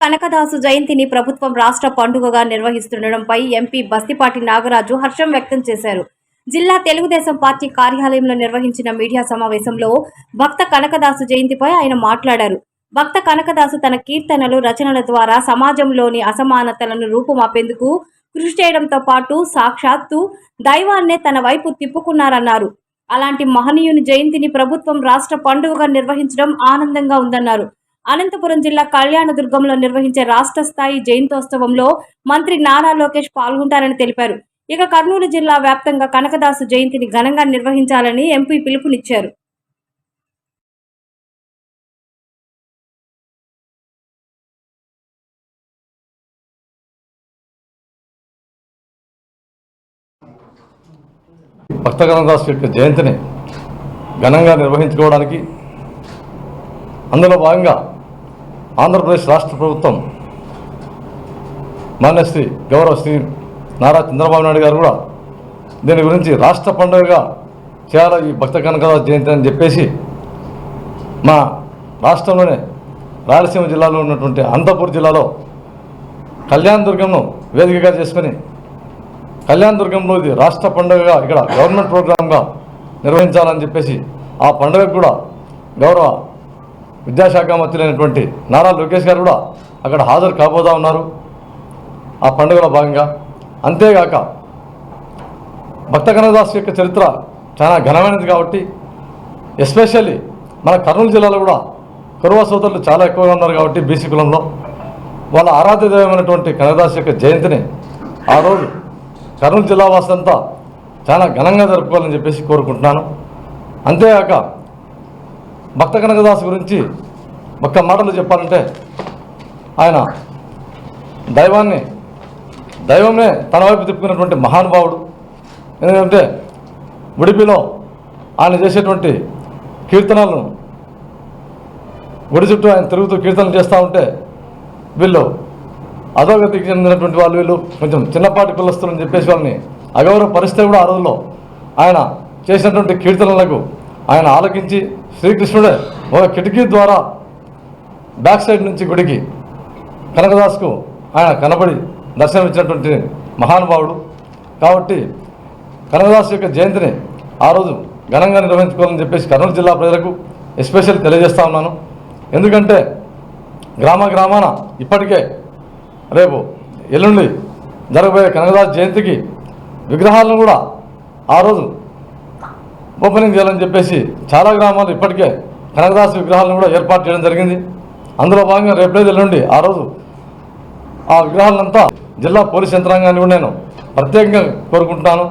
కనకదాసు జయంతిని ప్రభుత్వం రాష్ట్ర పండుగగా నిర్వహిస్తుండడంపై ఎంపీ బస్తిపాటి నాగరాజు హర్షం వ్యక్తం చేశారు. జిల్లా తెలుగుదేశం పార్టీ కార్యాలయంలో నిర్వహించిన మీడియా సమావేశంలో భక్త కనకదాసు జయంతిపై ఆయన మాట్లాడారు. భక్త కనకదాసు తన కీర్తనలు రచనల ద్వారా సమాజంలోని అసమానతలను రూపుమాపేందుకు కృషి చేయడంతో పాటు సాక్షాత్తు దైవాన్నే తన వైపు తిప్పుకున్నారన్నారు. అలాంటి మహనీయుని జయంతిని ప్రభుత్వం రాష్ట్ర పండుగగా నిర్వహించడం ఆనందంగా ఉందన్నారు. అనంతపురం జిల్లా కళ్యాణదుర్గంలో నిర్వహించే రాష్ట్ర స్థాయి జయంతోత్సవంలో మంత్రి నారా లోకేష్ పాల్గొంటారని తెలిపారు. ఇక కర్నూలు జిల్లా వ్యాప్తంగా కనకదాసు జయంతిని ఘనంగా నిర్వహించాలని ఎంపీ పిలుపునిచ్చారు. భక్త యొక్క జయంతిని ఘనంగా నిర్వహించుకోవడానికి అందులో భాగంగా ఆంధ్రప్రదేశ్ రాష్ట్ర ప్రభుత్వం మాన్యశ్రీ గౌరవ శ్రీ నారా చంద్రబాబు నాయుడు గారు కూడా దీని గురించి రాష్ట్ర పండుగగా చేయాలి ఈ భక్త కనకదాస్ జయంతి అని చెప్పేసి మా రాష్ట్రంలోనే రాయలసీమ జిల్లాలో ఉన్నటువంటి అనంతపూర్ జిల్లాలో కళ్యాణ దుర్గంను వేదికగా చేసుకుని కళ్యాణ దుర్గంలో ఇది రాష్ట్ర పండుగగా ఇక్కడ గవర్నమెంట్ ప్రోగ్రామ్గా నిర్వహించాలని చెప్పేసి ఆ పండుగకు కూడా గౌరవ విద్యాశాఖ మంత్రులైనటువంటి నారా లోకేష్ గారు కూడా అక్కడ హాజరు కాబోదా ఉన్నారు. ఆ పండుగలో భాగంగా. అంతేగాక భక్త కనకదాస్ యొక్క చరిత్ర చాలా ఘనమైనది కాబట్టి ఎస్పెషల్లీ మన కర్నూలు జిల్లాలో కూడా కురువ సోదరులు చాలా ఎక్కువగా ఉన్నారు కాబట్టి బీసీ కులంలో. వాళ్ళ ఆరాధ్య దైవమైనటువంటి కనకదాస్ యొక్క జయంతిని ఆ రోజు కర్నూలు జిల్లా వాసులంతా చాలా ఘనంగా జరుపుకోవాలని చెప్పేసి కోరుకుంటున్నాను. అంతేగాక భక్త కనకదాస్ గురించి ఒక్క మాటలు చెప్పాలంటే ఆయన దైవాన్ని దైవమే తన వైపు తిప్పుకున్నటువంటి మహానుభావుడు. ఎందుకంటే ఉడిపిలో ఆయన చేసేటువంటి కీర్తనలను గుడి చుట్టూ ఆయన తిరుగుతూ కీర్తనలు చేస్తూ ఉంటే వీళ్ళు అధోగతికి చెందినటువంటి వాళ్ళు వీళ్ళు కొంచెం చిన్నపాటి పిల్లస్తులు అని చెప్పేసి వాళ్ళని అగౌరవ పరిస్థితి కూడా ఆ రోజుల్లో ఆయన చేసినటువంటి కీర్తనలకు ఆయన ఆలకించి శ్రీకృష్ణుడే ఒక కిటికీ ద్వారా బ్యాక్ సైడ్ నుంచి గుడికి కనకదాస్కు ఆయన కనబడి దర్శనమిచ్చినటువంటి మహానుభావుడు. కాబట్టి కనకదాస్ యొక్క జయంతిని ఆ రోజు ఘనంగా నిర్వహించుకోవాలని చెప్పేసి కర్నూలు జిల్లా ప్రజలకు ఎస్పెషల్ తెలియజేస్తా ఉన్నాను. ఎందుకంటే గ్రామ గ్రామాన ఇప్పటికే రేపు ఎల్లుండి జరగబోయే కనకదాస్ జయంతికి విగ్రహాలను కూడా ఆ రోజు ఓపెనింగ్ చేయాలని చెప్పేసి చాలా గ్రామాలు ఇప్పటికే కనకదాస విగ్రహాలను కూడా ఏర్పాటు చేయడం జరిగింది. అందులో భాగంగా రేపటి నుండి ఆ రోజు ఆ విగ్రహాలంతా జిల్లా పోలీస్ యంత్రాంగాన్ని కూడా నేను ప్రత్యేకంగా కోరుకుంటున్నాను.